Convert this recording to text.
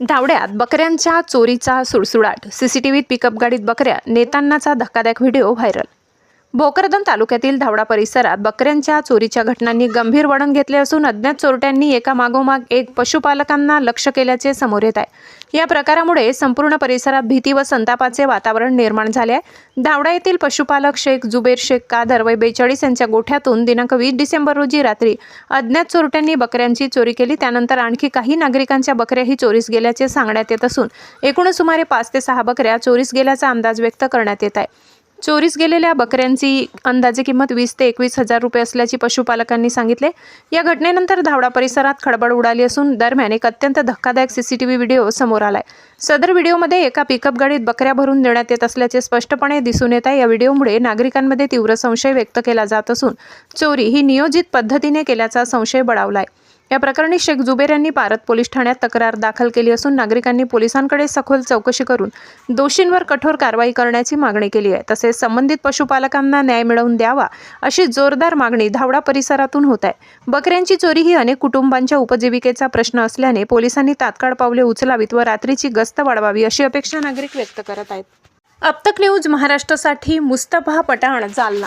धावड्यात बकऱ्यांच्या चोरीचा सुळसुळाट. सीसीटीव्हीत पिकअप गाडीत बकऱ्या नेतांनाचा धक्कादायक व्हिडिओ व्हायरल भोकरदन तालुक्यातील धावडा परिसरात बकऱ्यांच्या चोरीच्या घटनांनी गंभीर वळण घेतले असून अज्ञात चोरट्यांनी एका मागोमाग एक पशुपालकांना लक्ष केल्याचे समोर येत आहे. या प्रकारामुळे संपूर्ण परिसरात भीती व संतापाचे वातावरण निर्माण झाले आहे. धावडा येथील पशुपालक शेख जुबेर शेख कादर वय बेचाळीस यांच्या गोठ्यातून दिनांक वीस डिसेंबर रोजी रात्री अज्ञात चोरट्यांनी बकऱ्यांची चोरी केली. त्यानंतर आणखी काही नागरिकांच्या बकऱ्याही चोरीस गेल्याचे सांगण्यात येत असून एकूण सुमारे पाच ते सहा बकऱ्या चोरीस गेल्याचा अंदाज व्यक्त करण्यात येत आहे. चोरीस गेलेल्या बकऱ्यांची अंदाजे किंमत वीस ते एकवीस हजार रुपये असल्याची पशुपालकांनी सांगितले. या घटनेनंतर धावडा परिसरात खळबळ उडाली असून दरम्यान एक अत्यंत धक्कादायक सीसीटीव्ही व्हिडिओ समोर आलाय. सदर व्हिडिओमध्ये एका पिकअप गाडीत बकऱ्या भरून देण्यात येत असल्याचे स्पष्टपणे दिसून येत आहे. या व्हिडिओमुळे नागरिकांमध्ये तीव्र संशय व्यक्त केला जात असून चोरी ही नियोजित पद्धतीने केल्याचा संशय बळावलाय. या प्रकरणी शेख जुबेर यांनी पारत पोलीस ठाण्यात तक्रार दाखल केली असून नागरिकांनी पोलिसांकडे सखोल चौकशी करून दोषींवर कठोर कारवाई करण्याची मागणी केली आहे. तसेच संबंधित पशुपालकांना न्याय मिळवून द्यावा अशी जोरदार मागणी धावडा परिसरातून होत आहे. बकऱ्यांची चोरी ही अनेक कुटुंबांच्या उपजीविकेचा प्रश्न असल्याने पोलिसांनी तात्काळ पावले उचलावीत व रात्रीची गस्त वाढवावी अशी अपेक्षा नागरिक व्यक्त करत आहेत. अब तक न्यूज महाराष्ट्रासाठी मुस्तफा पठाण जालना.